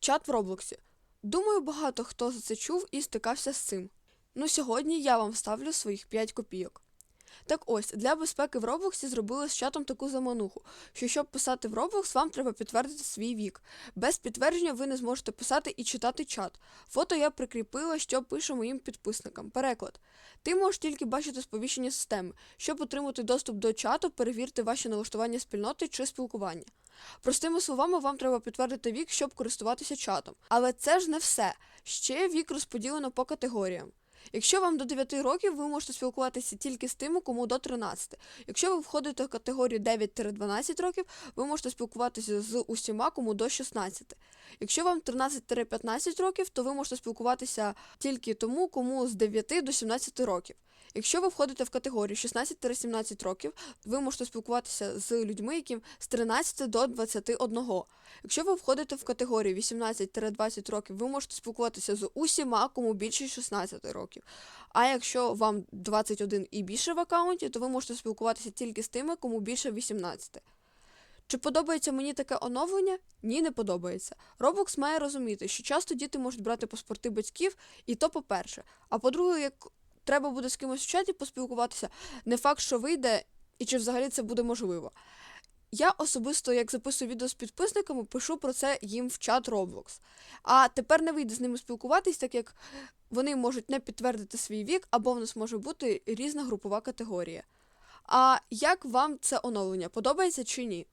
Чат в Роблоксі. Думаю, багато хто за це чув і стикався з цим. Ну, сьогодні я вам ставлю своїх 5 копійок. Так ось, для безпеки в Роблоксі зробили з чатом таку замануху, що щоб писати в Roblox, вам треба підтвердити свій вік. Без підтвердження ви не зможете писати і читати чат. Фото я прикріпила, що пишу моїм підписникам. Переклад. Ти можеш тільки бачити сповіщення системи. Щоб отримати доступ до чату, перевірте ваші налаштування спільноти чи спілкування. Простими словами, вам треба підтвердити вік, щоб користуватися чатом. Але це ж не все. Ще вік розподілено по категоріям. Якщо вам до 9 років, ви можете спілкуватися тільки з тими, кому до 13. Якщо ви входите в категорію 9-12 років, ви можете спілкуватися з усіма, кому до 16. Якщо вам 13-15 років, то ви можете спілкуватися тільки тому, кому з 9 до 17 років. Якщо ви входите в категорію 16-17 років, ви можете спілкуватися з людьми, яким з 13 до 21. Якщо ви входите в категорію 18-20 років, ви можете спілкуватися з усіма, кому більше 16 років. А якщо вам 21 і більше в аккаунті, то ви можете спілкуватися тільки з тими, кому більше 18. Чи подобається мені таке оновлення? Ні, не подобається. Roblox має розуміти, що часто діти можуть брати паспорти батьків, і то по-перше. А по-друге, як треба буде з кимось в чаті поспілкуватися, не факт, що вийде, і чи взагалі це буде можливо. Я особисто, як записую відео з підписниками, пишу про це їм в чат Roblox. А тепер не вийде з ними спілкуватись, так як вони можуть не підтвердити свій вік, або в нас може бути різна групова категорія. А як вам це оновлення? Подобається чи ні?